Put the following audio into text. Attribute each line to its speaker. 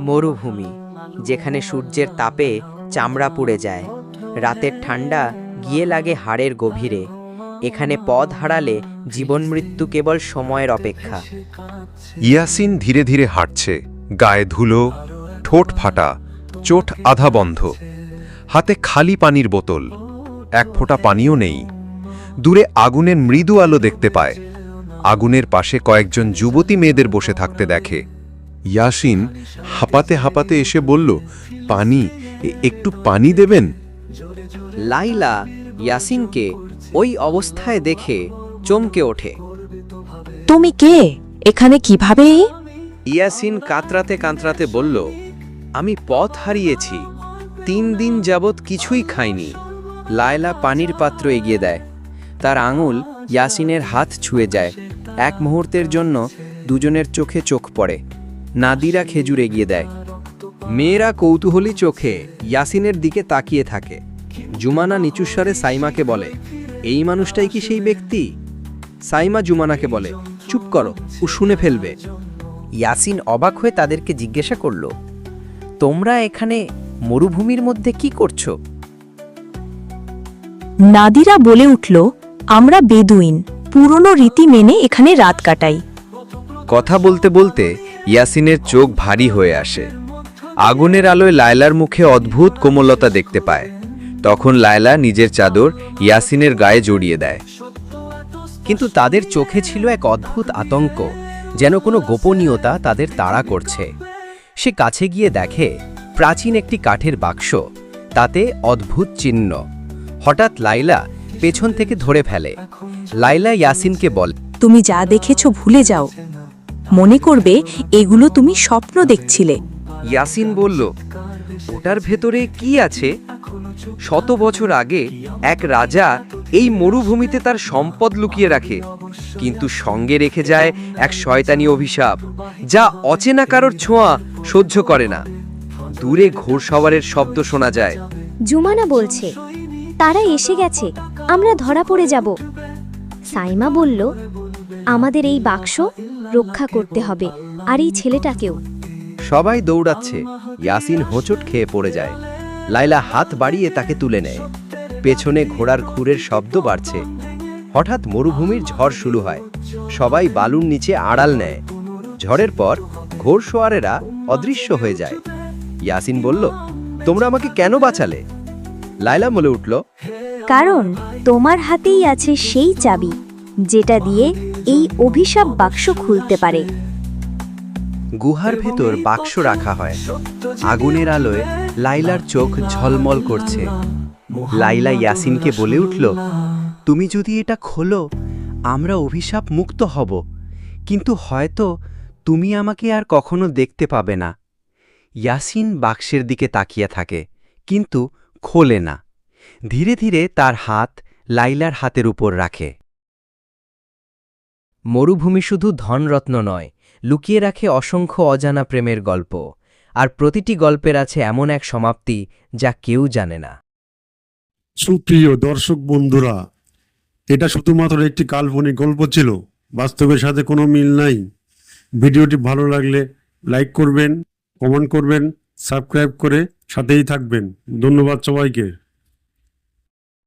Speaker 1: মরুভূমি, যেখানে সূর্যের তাপে চামড়া পুড়ে যায়। রাতের ঠান্ডা গিয়ে লাগে হাড়ের গভীরে। এখানে পথ হারালে জীবন মৃত্যু কেবল সময়ের অপেক্ষা।
Speaker 2: ইয়াসিন ধীরে ধীরে হাঁটছে। গায়ে ধুলো, ঠোঁট ফাটা, চোট আধা বন্ধ। হাতে খালি পানির বোতল। এক ফোঁটা পানিও নেই। দূরে আগুনের মৃদু আলো দেখতে পায়। আগুনের পাশে কয়েকজন যুবতী মেয়েদের বসে থাকতে দেখে। ইয়াসিন হাঁপাতে হাঁপাতে এসে বলল পানি একটু পানি দেবেন?
Speaker 1: লাইলা ইয়াসিনকে ওই অবস্থায় দেখে চমকে ওঠে।
Speaker 3: তুমি কে? এখানে কীভাবে
Speaker 4: ইয়াসিন কাতরাতে কাতরাতে বলল আমি পথ হারিয়েছি। তিন দিন যাবৎ কিছুই খাইনি। লায়লা পানির পাত্র এগিয়ে দেয়। তার আঙুল ইয়াসিনের হাত ছুঁয়ে যায়। এক মুহূর্তের জন্য দুজনের চোখে চোখ পড়ে। নাদিরা খেজুর এগিয়ে দেয়। মেয়েরা কৌতূহলী চোখে ইয়াসিনের দিকে তাকিয়ে থাকে। জুমানা নিচুস্বরে সাইমাকে বলে, এই মানুষটাই কি সেই ব্যক্তি? সাইমা জুমানাকে বলে, চুপ করো, ও শুনে ফেলবে।
Speaker 1: ইয়াসিন অবাক হয়ে তাদেরকে জিজ্ঞাসা করল, তোমরা এখানে মরুভূমির মধ্যে কি করছ?
Speaker 3: নাদিরা বলে উঠল, আমরা বেদুইন। পুরনো রীতি মেনে এখানে রাত কাটাই।
Speaker 4: কথা বলতে বলতে ইয়াসিনের চোখ ভারী হয়ে আসে। আগুনের আলোয় লায়লার মুখে অদ্ভুত কোমলতা দেখতে পায়। তখন লায়লা নিজের চাদর ইয়াসিনের গায়ে জড়িয়ে দেয়।
Speaker 1: কিন্তু তাদের চোখে ছিল এক অদ্ভুত আতঙ্ক, যেন কোনো গোপনীয়তা তাদের তাড়া করছে। সে কাছে গিয়ে দেখে, প্রাচীন একটি কাঠের বাক্স, তাতে অদ্ভুত চিহ্ন। হঠাৎ লাইলা পেছন থেকে ধরে ফেলে। লাইলা ইয়াসিনকে বল।
Speaker 3: তুমি যা দেখেছ ভুলে যাও। মনে করবে এগুলো তুমি স্বপ্ন দেখছিলে।
Speaker 4: ইয়াসিন বলল ওটার ভেতরে কি আছে? শত বছর আগে এক রাজা এই মরুভূমিতে তার সম্পদ লুকিয়ে রাখে কিন্তু সঙ্গে রেখে যায় এক শয়তানি অভিশাপ যা অচেনা কারোর ছোঁয়া সহ্য করে না। দূরে ঘোড়সওয়ারের শব্দ শোনা যায়।
Speaker 5: জুমানা বলছে তারা এসে গেছে আমরা ধরা পড়ে যাব। সাইমা বলল, আমাদের এই বাক্স রক্ষা করতে হবে, আর এই ছেলেটাকেও।
Speaker 4: সবাই দৌড়াচ্ছে। ইয়াসিন হোঁচট খেয়ে পড়ে যায়। লাইলা হাত বাড়িয়ে তাকে তুলে নেয়। পেছনে ঘোড়ার খুরের শব্দ বাড়ছে। হঠাৎ মরুভূমির ঝড় শুরু হয়। সবাই বালুর নিচে আড়াল নেয়। ঝড়ের পর ঘোড়সোয়ারেরা অদৃশ্য হয়ে যায়। ইয়াসিন বলল, তোমরা আমাকে কেন বাঁচালে? লাইলা বলে উঠল
Speaker 5: কারণ তোমার হাতেই আছে সেই চাবি, যেটা দিয়ে এই অভিশাপ বাক্স খুলতে পারে।
Speaker 4: গুহার ভেতর বাক্স রাখা হয়। আগুনের আলোয় লাইলার চোখ ঝলমল করছে। লাইলা ইয়াসিনকে বলে উঠল, তুমি যদি এটা খোলো, আমরা অভিশাপ মুক্ত হব। কিন্তু হয়তো তুমি আমাকে আর কখনো দেখতে পাবে না। ইয়াসিন বাক্সের দিকে তাকিয়ে থাকে, কিন্তু খোলে না। ধীরে ধীরে তার হাত লাইলার হাতের উপর রাখে।
Speaker 1: মরুভূমি শুধু ধনরত্ন নয়, লুকিয়ে রাখে অসংখ্য অজানা প্রেমের গল্প, আর প্রতিটি গল্পের আছে এমন এক সমাপ্তি যা কেউ জানে না।
Speaker 6: সুপ্রিয় দর্শক বন্ধুরা, এটা শুধুমাত্র একটি কাল্পনিক গল্প ছিল বাস্তবের সাথে কোনো মিল নাই। ভিডিওটি ভালো লাগলে লাইক করবেন, কমেন্ট করবেন, সাবস্ক্রাইব করে সাথেই থাকবেন। ধন্যবাদ সবাইকে।